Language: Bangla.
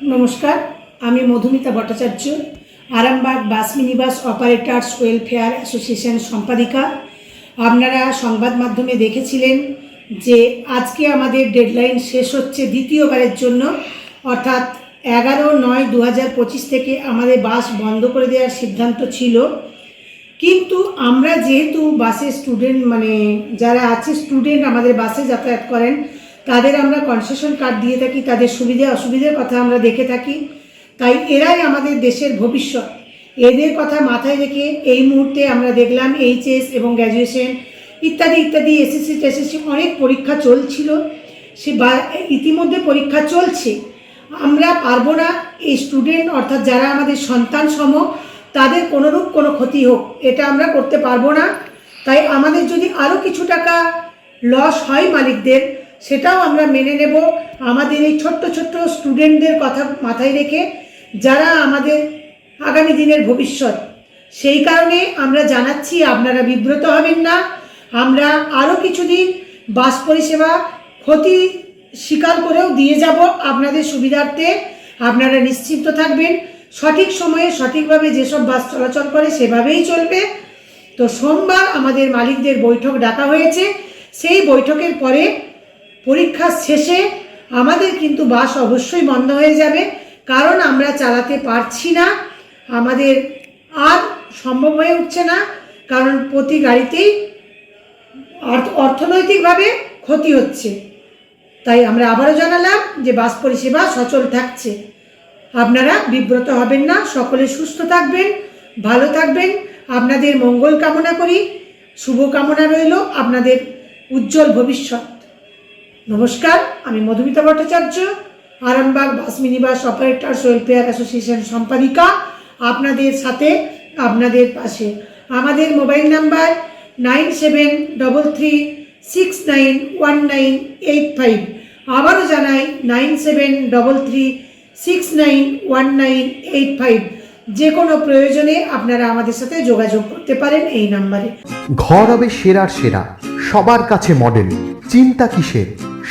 নমস্কার, আমি Madhumita Bhattacharya, Arambagh bus minibus operators welfare association সম্পাদিকা। আপনারা সংবাদ মাধ্যমে দেখেছিলেন যে আজকে আমাদের ডেডলাইন শেষ হচ্ছে দ্বিতীয়বারের জন্য, অর্থাৎ এগারো নয় দু হাজার থেকে আমাদের বাস বন্ধ করে দেওয়ার সিদ্ধান্ত ছিল। কিন্তু আমরা যেহেতু বাসে স্টুডেন্ট মানে যারা আছে স্টুডেন্ট আমাদের বাসে যাতায়াত করেন তাদের আমরা কনসেশন কার্ড দিয়ে থাকি, তাদের সুবিধা, অসুবিধার কথা আমরা দেখে থাকি। তাই এরাই আমাদের দেশের ভবিষ্যৎ। এদের কথা মাথায় রেখে এই মুহূর্তে আমরা দেখলাম এইচএস এবং গ্র্যাজুয়েশন ইত্যাদি ইত্যাদি, এসএসসি, টেসএসসি অনেক পরীক্ষা চলছিল। সে বা, ইতিমধ্যে পরীক্ষা চলছে। আমরা পারব না এই স্টুডেন্ট অর্থাৎ যারা আমাদের সন্তান সম, তাদের কোনোরূপ কোনো ক্ষতি হোক, এটা আমরা করতে পারব না। তাই আমাদের যদি আরও কিছু টাকা লস হয় মালিকদের সেটাও আমরা মেনে নেব। আমাদের এই ছোট্ট ছোট্ট স্টুডেন্টদের কথা মাথায় রেখে যারা আমাদের আগামী দিনের ভবিষ্যৎ, সেই কারণে আমরা জানাচ্ছি আপনারা বিব্রত হবেন না। আমরা আরও কিছুদিন বাস পরিষেবা ক্ষতি স্বীকার করেও দিয়ে যাব আপনাদের সুবিধার্থে। আপনারা নিশ্চিন্ত থাকবেন, সঠিক সময়ে সঠিকভাবে যেসব বাস চলাচল করে সেভাবেই চলবে। তো সোমবার আমাদের মালিকদের বৈঠক ডাকা হয়েছে। সেই বৈঠকের পরে পরীক্ষা শেষে আমাদের কিন্তু বাস অবশ্যই বন্ধ হয়ে যাবে, কারণ আমরা চালাতে পারছি না। আমাদের আর সম্ভব হয়ে উঠছে না, কারণ প্রতি গাড়িতেই অর্থ- অর্থনৈতিকভাবে ক্ষতি হচ্ছে। তাই আমরা আবারও জানালাম যে বাস পরিষেবা সচল থাকছে। আপনারা বিব্রত হবেন না, সকলে সুস্থ থাকবেন, ভালো থাকবেন। আপনাদের মঙ্গল কামনা করি, শুভ কামনা রইল আপনাদের উজ্জ্বল ভবিষ্যৎ। নমস্কার, আমি Madhumita Bhattacharya, Arambagh bus minibus operators welfare association সম্পাদিকা আপনাদের সাথে, আপনাদের পাশে। আমাদের mobile number nine seven double three six nine one nine eight five. আবারও জানাই nine seven double three six nine one nine eight five. যে কোনো প্রয়োজনে আপনারা আমাদের সাথে যোগাযোগ করতে পারেন এই নাম্বারে। ঘর হবে সেরার সেরা, সবার কাছে মডেল চিন্তা কিসের?